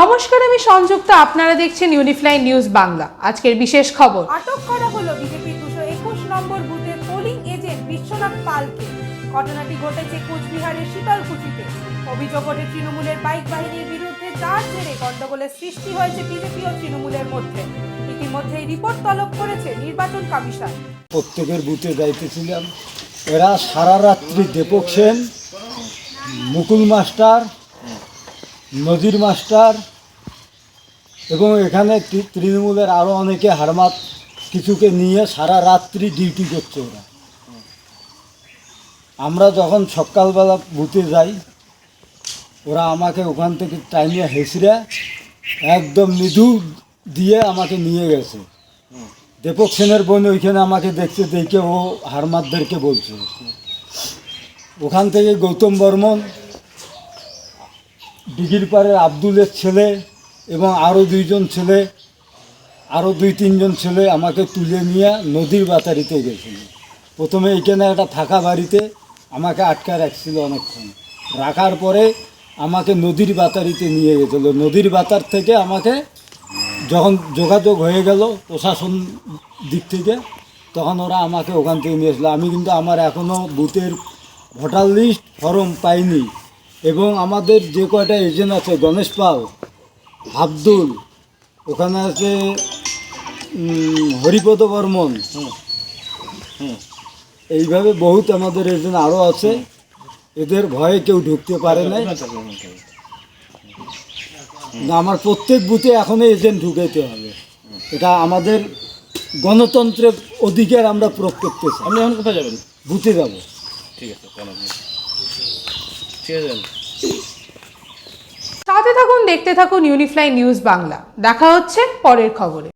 নমস্কার আমি সংযুক্ত। আপনারা দেখছেন ইউনিফ্লাইন নিউজ বাংলা আজকের বিশেষ খবর। আটক করা হলো বিজেপির দুশো একুশ নম্বর বুথের পোলিং এজেন্ট বিশ্বনাথ পালকে। ঘটনাটি ঘটেছে কোচবিহারের শীতলকুচিতে। অভিযোগ ওঠে তৃণমূলের বাইক বাহিনীর বিরুদ্ধে যার জেরে গন্ডগোলের সৃষ্টি হয়েছে বিজেপি ও তৃণমূলের মধ্যে। ইতিমধ্যেই রিপোর্ট তলব করেছে নির্বাচন কমিশন। প্রত্যেকের বুথে যাইতেছিলাম এরা সারা রাত্রি দীপক সেন মুকুল মাস্টার নজির মাস্টার এবং এখানে তৃণমূলের আরও অনেকে হারমাত কিছুকে নিয়ে সারা রাত্রি ডিউটি করছে ওরা। আমরা যখন সকালবেলা বুথে যাই, ওরা আমাকে ওখান থেকে টাইমে হেসড়ে একদম মৃদু দিয়ে আমাকে নিয়ে গেছে। দীপক সেনের বোন ওইখানে আমাকে দেখতে দেখে ও হারমাতদেরকে বলছে। ওখান থেকে গৌতম বর্মন ডিগির পাড়ের আব্দুলের ছেলে এবং আরও দুইজন ছেলে আরও দুই, তিনজন ছেলে আমাকে তুলে নিয়ে নদীর বাতারিতে গেছিল। প্রথমে এইখানে একটা থাকা বাড়িতে আমাকে আটকা রাখছিল অনেকক্ষণ। রাখার পরে আমাকে নদীর বাতারিতে নিয়ে গেছিল। নদীর বাতার থেকে আমাকে যখন যোগাযোগ হয়ে গেল প্রশাসন দিক থেকে, তখন ওরা আমাকে ওখান থেকে নিয়ে আমি কিন্তু আমার এখনও বুথের ভোটার লিস্ট ফর্ম পাইনি। এবং আমাদের যে কয়টা এজেন্ট আছে, গণেশ পাল আব্দুল ওখানে আছে হরিপদ বর্মন। এইভাবে বহুত আমাদের এজেন্ট আরও আছে। এদের ভয়ে কেউ ঢুকতে পারে না আমার প্রত্যেক বুথে এখনও এজেন্ট ঢুকাইতে হবে। এটা আমাদের গণতন্ত্রের অধিকার আমরা প্রয়োগ করতেছি আপনি এখন কোথায় যাবেন? বুথে যাব। ঠিক আছে ঠিক আছে। সাথে থাকুন দেখতে থাকুন ইউনিফ্লাই নিউজ বাংলা দেখা হচ্ছে পরের খবরে।